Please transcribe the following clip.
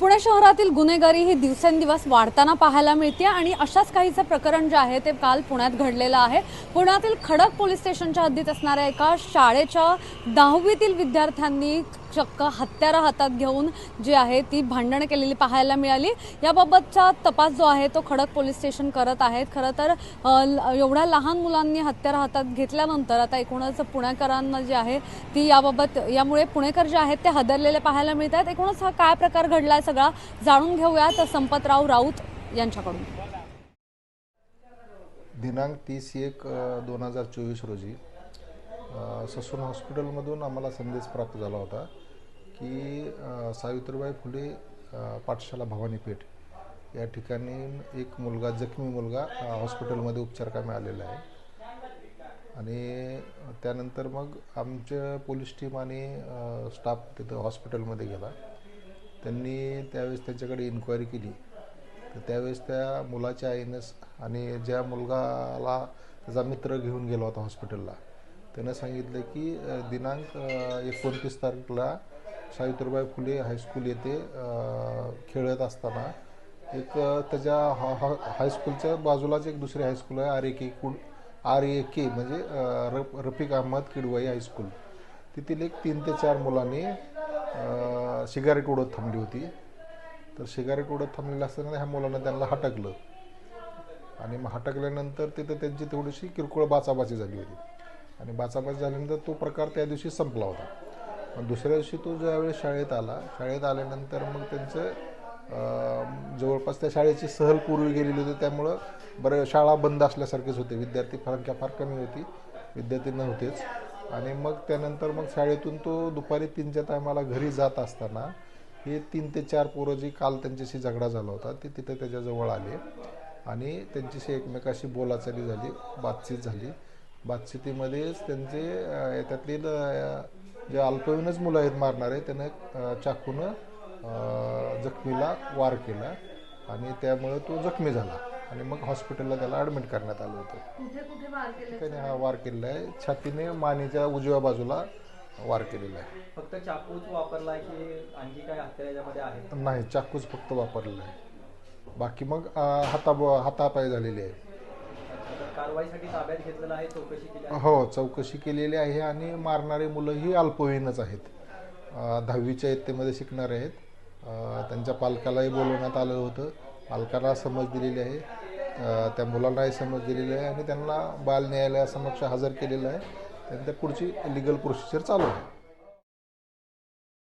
पुणे शहरातील गुन्हेगारी ही दिवसेंदिवस वाढताना पाहायला मिळते आणि अशाच काहीचं प्रकरण जे आहे ते काल पुण्यात घडलेलं आहे. पुण्यातील खडक पोलीस स्टेशनच्या हद्दीत असणाऱ्या एका शाळेच्या दहावीतील विद्यार्थ्यांनी चक्क हत्यारा हातात घेऊन जी आहे ती भांडण केलेली पाहायला मिळाली. याबाबतचा तपास जो आहे तो खडक पोलीस स्टेशन करत आहेत. खरं तर ल- एवढ्या लहान मुलांनी हत्यारा हातात घेतल्यानंतर आता एकूणच पुणेकरांना जी आहे ती याबाबत यामुळे पुणेकर जे आहेत ते हदरलेले पाहायला मिळत आहेत एकूणच हा काय प्रकार घडलाय सगळा जाणून घेऊयात संपतराव राऊत यांच्याकडून. दिनांक तीस एक दोन हजार चोवीस रोजी ससून हॉस्पिटलमधून आम्हाला संदेश प्राप्त झाला होता. की सावित्रीबाई फुले पाठशाला भवानी पेठ या ठिकाणी एक मुलगा जखमी मुलगा हॉस्पिटलमध्ये उपचार आलेला आहे. आणि त्यानंतर मग आमच्या पोलीस टीम आणि स्टाफ तिथं हॉस्पिटलमध्ये गेला. त्यांनी त्यावेळेस त्यांच्याकडे इन्क्वायरी केली. तर त्यावेळेस त्या मुलाच्या आईने आणि ज्या मुलगाला त्याचा मित्र घेऊन गेला होता हॉस्पिटलला त्यानं सांगितलं की दिनांक एकोणतीस तारखेला सावित्रीबाई फुले हायस्कूल येथे खेळत असताना एक त्याच्या हा हा हायस्कूलच्या बाजूलाच एक दुसरी हायस्कूल आहे आर ए के कुड आर ए के म्हणजे अ, रफ रफिक अहमद किडवाई हायस्कूल तेथील एक तीन ते चार मुलांनी सिगारेट उडत थांबली होती. तर सिगारेट उडत थांबलेलं असताना ह्या मुलांना त्यांना हटकलं. आणि मग हटकल्यानंतर तिथं त्यांची थोडीशी किरकोळ बाचाबाची झाली होती. आणि बाचाबाची झाल्यानंतर तो प्रकार त्या दिवशी संपला होता. मग दुसऱ्या दिवशी तो ज्यावेळेस शाळेत आला शाळेत आल्यानंतर मग त्यांचं जवळपास त्या शाळेची सहल पूर्वी गेलेली होती. त्यामुळं बरं शाळा बंद असल्यासारखेच होते. विद्यार्थी संख्या फार कमी होती. विद्यार्थी नव्हतेच. आणि मग त्यानंतर मग शाळेतून तो दुपारी तीनच्या टायमाला घरी जात असताना हे तीन ते चार पोरं जी काल त्यांच्याशी झगडा झाला होता ते तिथं त्याच्याजवळ आले आणि त्यांच्याशी एकमेकाशी बोलाचाली झाली बातचीत झाली. बातचीतीमध्येच त्यांचे त्यातली जे अल्पवयीनच मुलं आहेत मारणारे त्यानं चाकूनं जखमीला वार केला आणि त्यामुळे तो जखमी झाला आणि मग हॉस्पिटलला त्याला ॲडमिट करण्यात आलं होतं. ठिकाणी हा वार केलेला आहे. छातीने मानेच्या उजव्या बाजूला वार केलेला आहे. फक्त चाकूच वापरलाय की आणखी काय हत्यार याच्यामध्ये आहेत नाही चाकूच फक्त वापरलेला आहे. बाकी मग हाता हातापाय झालेली आहे कारवाईसाठी ताब्यात आहे चौकशी केली आहे. हो चौकशी केलेली आहे आणि मारणारी मुलं ही अल्पवयीनच आहेत. दहावीच्या इयत्तेमध्ये शिकणारे आहेत. त्यांच्या पालकालाही बोलवण्यात आलं होतं. पालकांना समज दिलेली आहे. त्या मुलांनाही समज दिलेली आहे आणि त्यांना बाल न्यायालयासमक्ष हजर केलेलं आहे. त्यानंतर पुढची लिगल प्रोसिजर चालू आहे.